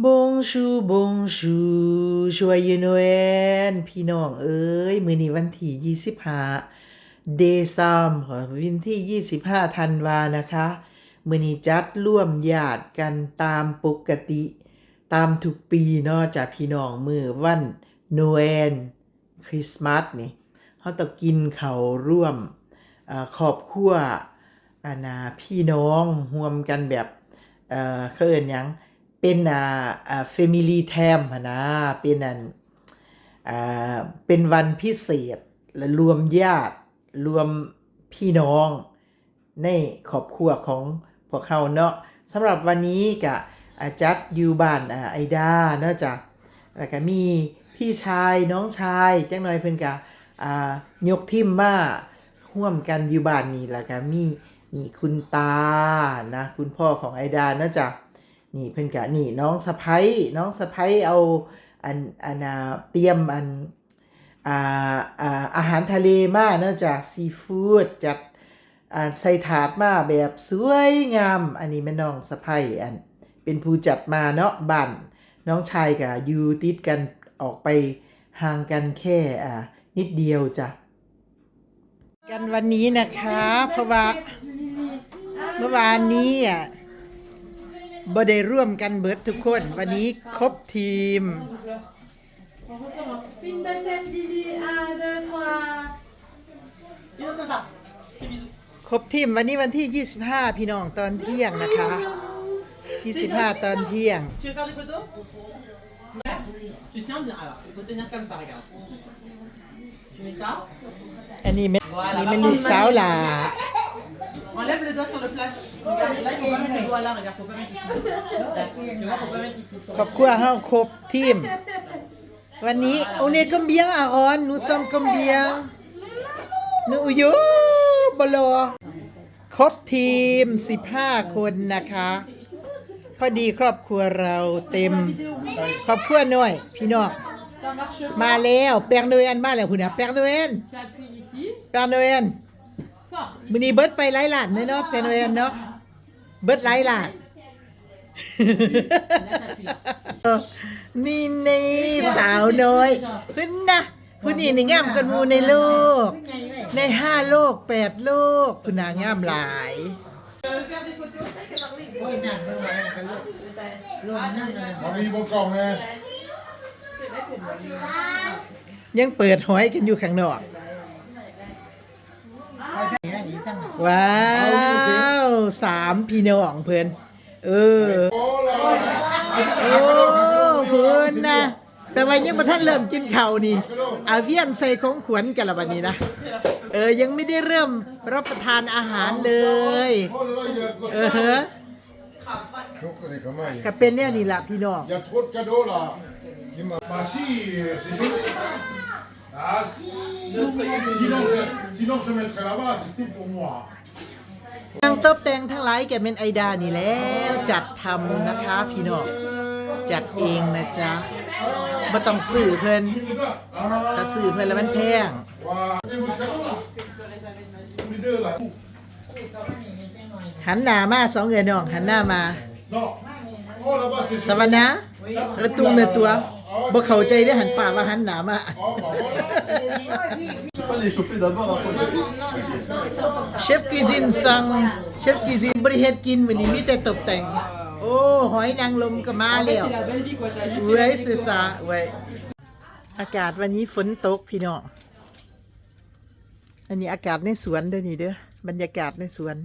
บงชูบงชูช่วยยูโนเอนพี่น้องเอ้ย มือนี้วันที่25เดซัมวันที่25ธันวานะคะ มือนี้จัดร่วมญาติกันตามปกติ ตามทุกปีเนาะจากพี่น้องมือวันโนเอลคริสต์มาสนี่เขาต้องกินเขาร่วมอ่าครอบครัวอานาพี่น้องรวมกันแบบ เออเขินยัง เป็นอ่าอ่า family time นะเป็นอันอ่าเป็นวันพิเศษและรวมญาติรวมพี่น้องในครอบครัวของพวกเขาเนาะสำหรับวันนี้ก็อาจัดอยู่บ้านอ่าไอดาเนาะจ้ะแล้วก็มีพี่ชายน้องชายจังหน่อยเพิ่นก็อ่ายกทิมมาร่วมกันอยู่บ้านนี้แล้วก็มีนี่คุณตานะคุณพ่อของไอดาเนาะจ้ะ นี่เพิ่นก็นี่น้องสะพ้ยน้องสะพ้ยเอาอันอันน่ะเตรียมอันอ่าอ่าอาหารทะเลมาเนื่องจากซีฟู้ดจัดอ่าใส่ถาดมาแบบสวยงาม อันนี้แม่น้องสะพ้ยอันเป็นผู้จัดมาเนาะบ้านน้องชายกับยูติดกันออกไปห่างกันแค่อ่านิดเดียวจ้ะกันวันนี้นะคะ เพราะว่าเมื่อวานนี้อะ บ่ได้ร่วมกันเบิดทุกคน วันนี้ครบทีม Une bataille Lily, un, deux, trois. Une autre comme ça. ครบทีมวันนี้วันที่ 25 พี่น้องตอนเที่ยงนะคะ 25 ตอนเที่ยง Tu veux faire des photos Ouais. Tu tiens bien alors, il faut tenir comme ça, regarde. Tu mets ça, อันนี้แม่นี่มันลูกสาวหลา enlève le doigt sur le flash. Regarde, là, il faut pas mettre le doigt là, regarde, faut pas mettre ici. Là, Tu vois, faut pas mettre ici. ครอบครัวเฮาครบทีม วันนี้โอเนกัมเบียงอารอนหนูซอมกัมเบียงหนูอยู่บลอครบทีม 15 คนนะคะ พอดีครอบครัวเราเต็ม ครอบครัวน้อย พี่น้อง Ça marche pas. มาแล้วแปลงโดยอันมาแล้วคุณนะแปลงโดยอัน Tu appuies ici, แปลงโดยอัน fort. มื้อนี้เบิดไปหลายล้านเลยเนาะแปลงโดยอันเนาะเบิดหลายล้าน นี่นี่สาวน้อยขึ้นนะคุณนี่นี่งามกันหมูในโลก ในห้าโลกแปดโลกคุณนางงามหลาย Tu veux faire des photos T'as qu'à parler. มามีบนกล่องไงยังเปิดหอยกันอยู่ข้างนอก ว้าวสามพี่น้องเพื่อนเออโอ้เพื่อนนะแต่ว่ายังมาท่านเริ่มกินข้าวนี่อาเวียนใส่ของขวัญกันละวันนี้นะเออยังไม่ได้เริ่มรับประทานอาหารเลยโอ้ là là, il y a เออฮะ Trop de comment il y ก็เป็นเนี่ยนี่ละพี่น้อง a- il y a trop de cadeaux là. Qui m'a- Bah si, c'est joli ça. Ah si. Sinon, je- sinon sinon je mettrai là-bas, c'est tout pour moi. นางตบแต่งทั้งหลายแกเป็นไอดานี่แล้วจัดทำนะคะพี่น้องจัดเองนะจ๊ะม่ต้องซื้อเพิ่นถ้าซื้อเพิ่นแล้วมันแพง voilà. Et vous, cadeaux là Tous les deux là. หันหน้ามาสองเอ๋ยน้องหันหน้ามา Non. Oh là-bas, c'est สวัสดีนะกระตุ้งเนื้อตัว บ่เข้าใจได้อหันป่ากว่าหันหน้ามา Oh bah voilà, c'est joli. pas les chauffer d'abord après. เชฟกิซินสั่งเชฟกิซินบริเฮ็ดกินวันนี้มีแต่ตกแต่ง โอ้หอยนางรมก็มาแล้ว C'est la belle vie quoi, t'as juste เว้ยสื่อสาเว้ยอากาศวันนี้ฝนตกพี่น้อง อันนี้อากาศในสวนเด้อนี่เด้อบรรยากาศในสวน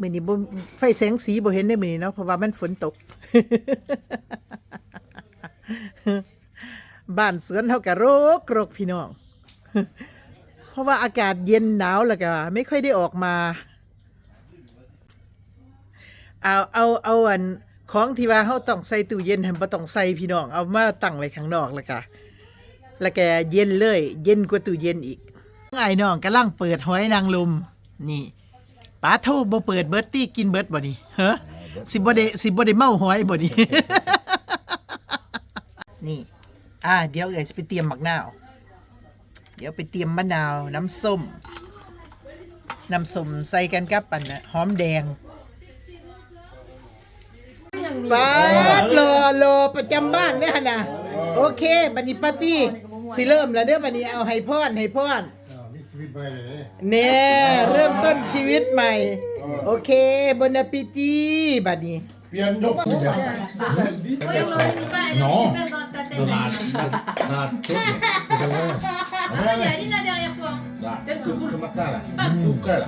มื้อนี้บ่ไฟแสงสีบ่เห็นได้อมื้อนี้เนาะเพราะว่ามันฝนตก บ้านสวนเฮาก็รกรกพี่น้อง เพราะว่าอากาศเย็นหนาวแล้วก็ไม่ค่อยได้ออกมา เอาเอาเอาอันของที่ว่าเฮาต้องใส่ตู้เย็นหั่นบ่ต้องใส่พี่น้อง เอามาตั้งไว้ข้างนอกแล้วก็แล้วแกเย็นเลย เย็นกว่าตู้เย็นอีกไอ้น้องกำลังเปิดหอยนางรมนี่ป้าโทบ่เปิดเบิดตี้กินเบิร์ดบ่นี่ฮะสิบ่ได้สิบ่ได้เมาหอยบ่นี่ นี่ อ่า เดี๋ยวเอ๋ยสิไปเตรียมมักนาว เดี๋ยวไปเตรียมมะนาว น้ำส้ม น้ำส้มใส่กันกับอันน่ะหอมแดงป้าดโลประจำบ้านเนี่ยหั่นน่ะโอเคบัดนี้ป้าปี้สิเริ่มแล้วเด้อบัดนี้เอาให้พรให้พรนี่ชีวิตไปเลยเน่เริ่มต้นชีวิตใหม่ โอเคบนอปิตีบัดนี้เปลี่ยน ยก Oui, on n'aurait pas Non. super dans ta tête. Dommage. Ah, tout. Ah, il y a Alina derrière toi. Là, tout, tout matin, là. Tout prêt, là.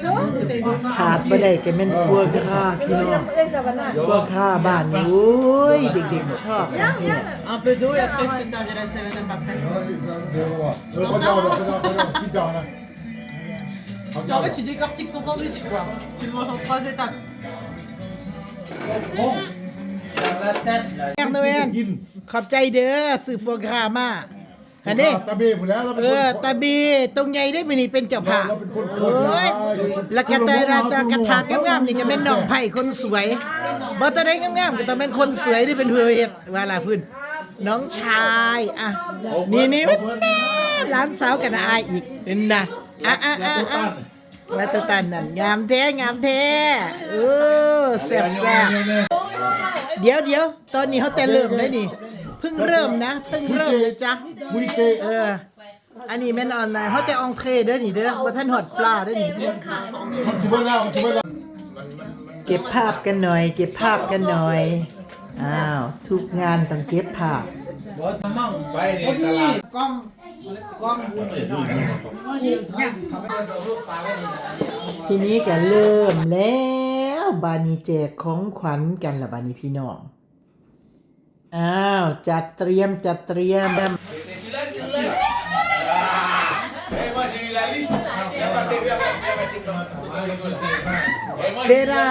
แซ่บบอกคุณยายอะไรไหมจ๊ะขาดบ่ได้แกแม่นฟัวกร้าพี่น้องฟัวกร้าบ้านโอ้ยเด็กๆชอบนะเนี่ย Un peu d'eau et après je te servirai le 7 après. Euh, Regarde, regarde, regarde, qui dort, là. En fait, tu décortiques ton sandwich quoi. Tu le manges en trois étapes. แม่โนเอนขอบใจเด้อสื่อฟัวกร้ามา อันนี้ตาเบ้หมดแล้วเราเอเป็นคนอตาบีตรงใหญ่ได้มือนี่เป็นเจ้าภาพเราเป็นคนคนโอ้ยเราเป็นคนแล้วกระตายราตากระถางงามๆนี่ก็แม่นน้องไผ่คนสวยบ่ตอนได้งามๆก็ต้องเป็นคนสวยที่เป็นเพื่อเฮ็ดว่าล่ะพื้นน้องชายอะนี่นี่มันน่าหลานสาวกันอายอีกนี่นะอะอะอะอะมาตะตันนั่นงามแท้งามแท้เออแซ่บแซ่บเดี๋ยวเดี๋ยวตอนนี้เขาแต่เริ่มเลยนี่ เพิ่งเริ่มนะเพิ่งเริ่มเลยจ้ะคุยเตะเออ อันนี้แม่นออนไลน์เขาแต่อองเทรเด้อนี่เด้อบ่ท่านหอดปลาเด้อนี่มันชิบะแล้วมันชิบะแล้วเก็บภาพกันหน่อย เก็บภาพกันหน่อยอ้าวทุกงานต้องเก็บภาพทีนี้ก็เริ่มแล้วบานีแจกของขวัญกันละบานีพี่น้อง อ้าว จัดเตรียมจัดเตรียม เวลา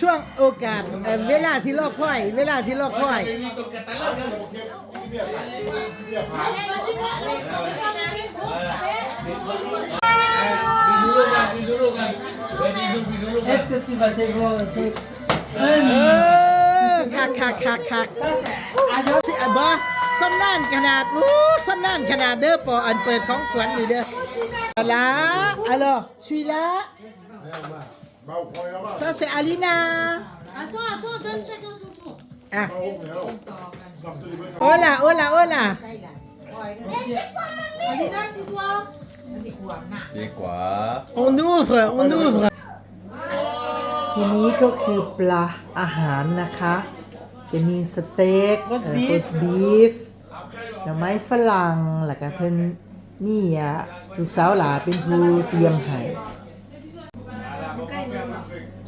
ช่วงโอกาสเอ่อเวลาที่รอคอย เวลาที่รอคอย Est-ce que tu vas savoir un truc เออ คักคักคักคักสิอะบอสำนานขนาดอู้สำนานขนาดเด้อปออันเปิดของขวัญนี่เด้ออะล่ะอะลอชุยละมาเอาคอยเอาบ้าง ça c'est Alina Attends, attends, donne chacun son tour. อะเอาแล้วสับตัวนี้ไป hola hola hola Alina, c'est toi. C'est quoi on ouvre on ouvre ทีนี้ก็คือปลาอาหารนะคะ จะมีสเต็กโรสบีฟหน่อไม้ฝรั่งแล้วก็เพิ่นมีอะลูกสาวหลาเป็นผู้เตรียมให้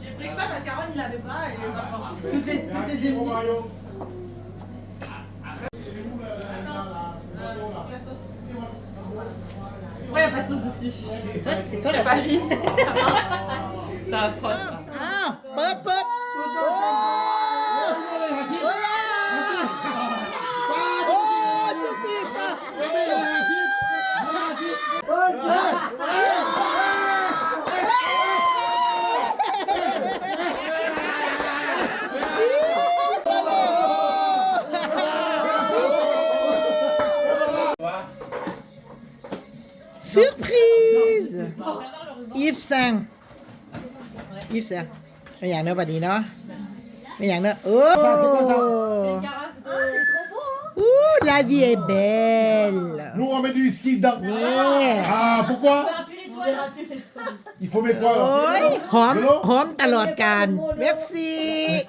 J'ai pris que ça parce qu'Aaron il avait pas et les enfants. Tout est, tout est démoli. Ouais, y'a pas de sauce dessus. C'est toi, c'est toi la pas mis. Ça approche. อ้าว เปิดเปิดโอ้โอ้ล่ะโอ้ตุ๊กตีซะเซอร์ไพรส์ อีฟซังยี่สิบไม่อย่างเนอะบัดนี้เนาะไม่อย่างเนอะโอ้อู้ la vie est belle Nous on met du whisky dedans. Yeah. Ah, pourquoi Il faut mettre quoi โอ้ alors ยหอม หอมตลอดการ merci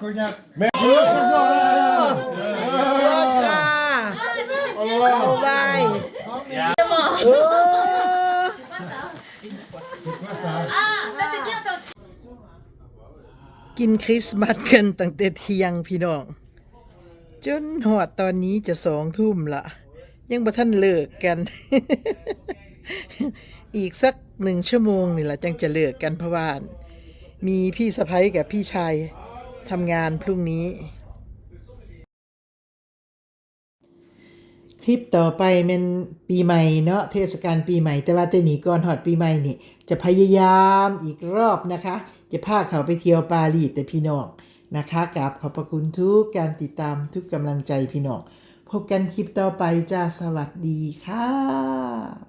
Cognac. Mais โอ้ค่ะ Oh là là. เอาไว้โอ้ Ah, ça c'est bien ça aussi. กินคริสต์มาสกันตั้งแต่เที่ยงพี่น้อง จนหอดตอนนี้จะสองทุ่มละยังบ่ท่านเลิกกัน อีกสักหนึ่งชั่วโมงนี่แหละจังจะเลิกกันเพราะว่ามีพี่สะพ้ยกับพี่ชายทำงานพรุ่งนี้ คลิปต่อไปเป็นปีใหม่เนาะเทศกาลปีใหม่ แต่ว่าเตนีก่อนหอดปีใหม่นี่ จะพยายามอีกรอบนะคะ จะพาเขาไปเที่ยวปารีสแต่พี่น้องนะคะกราบขอบพระคุณทุกการติดตามทุกกำลังใจพี่น้องพบกันคลิปต่อไปจ้าสวัสดีค่ะ